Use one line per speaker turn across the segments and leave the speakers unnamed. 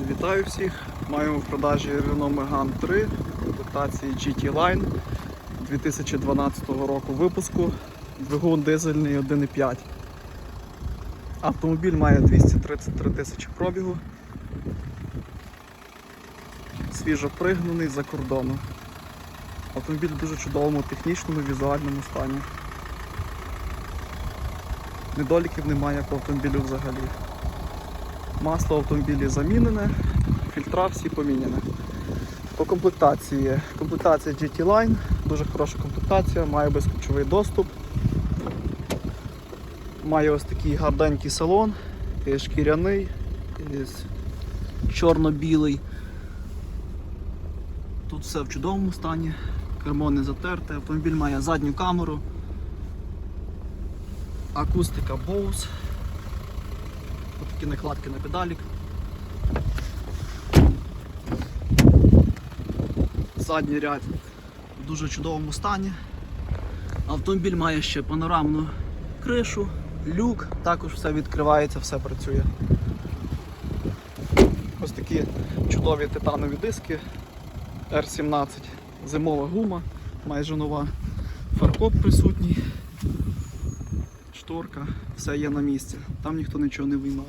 Вітаю всіх! Маємо в продажі Renault Megane 3 комплектації GT Line 2012 року випуску. Двигун дизельний 1,5. Автомобіль має 233 тисячі пробігу. Свіжо пригнаний за кордону. Автомобіль в дуже чудовому технічному візуальному стані. Недоліків немає по автомобілю взагалі. Масло в автомобілі замінене, фільтра всі поміняні. По комплектації. Комплектація GT Line, дуже хороша комплектація, має безключовий доступ. Має ось такий гарденький салон, шкіряний, чорно-білий. Тут все в чудовому стані, кермо не затерте, автомобіль має задню камеру, акустика Bose. Ось накладки на педалік. Задній ряд в дуже чудовому стані. Автомобіль має ще панорамну кришу, люк, також все відкривається, все працює. Ось такі чудові титанові диски R17, зимова гума, майже нова, фаркоп присутній шторка, все є на місці. Там ніхто нічого не виймав.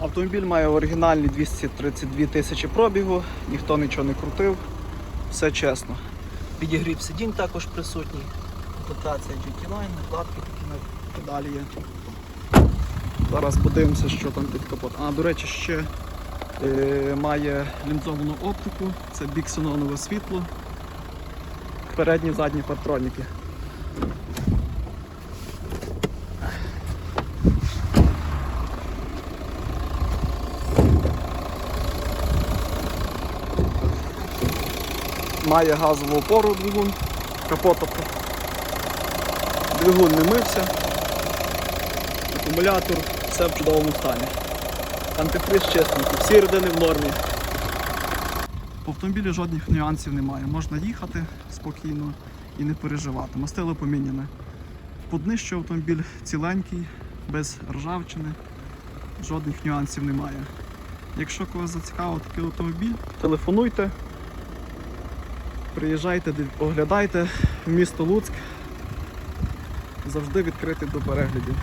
Автомобіль має оригінальні 232 тисячі пробігу, ніхто нічого не крутив, все чесно. Підігрів сидінь також присутній. Комплектація GT Line, накладки такі на педалі є. Зараз подивимося, що там під капот. А, до речі, ще е, має лінзовану оптику, це біксенонове світло. Передні задні партроніки. Має газову опору двигун, капот Двигун не мився, акумулятор, все в чудовому стані. Антифриз чистенький, всі родини в нормі. По автомобілі жодних нюансів немає. Можна їхати спокійно і не переживати. Мастило поміняне. Поднищу автомобіль ціленький, без ржавчини, жодних нюансів немає. Якщо когось зацікавив такий автомобіль, телефонуйте, приїжджайте, оглядайте місто Луцьк завжди відкритий до переглядів.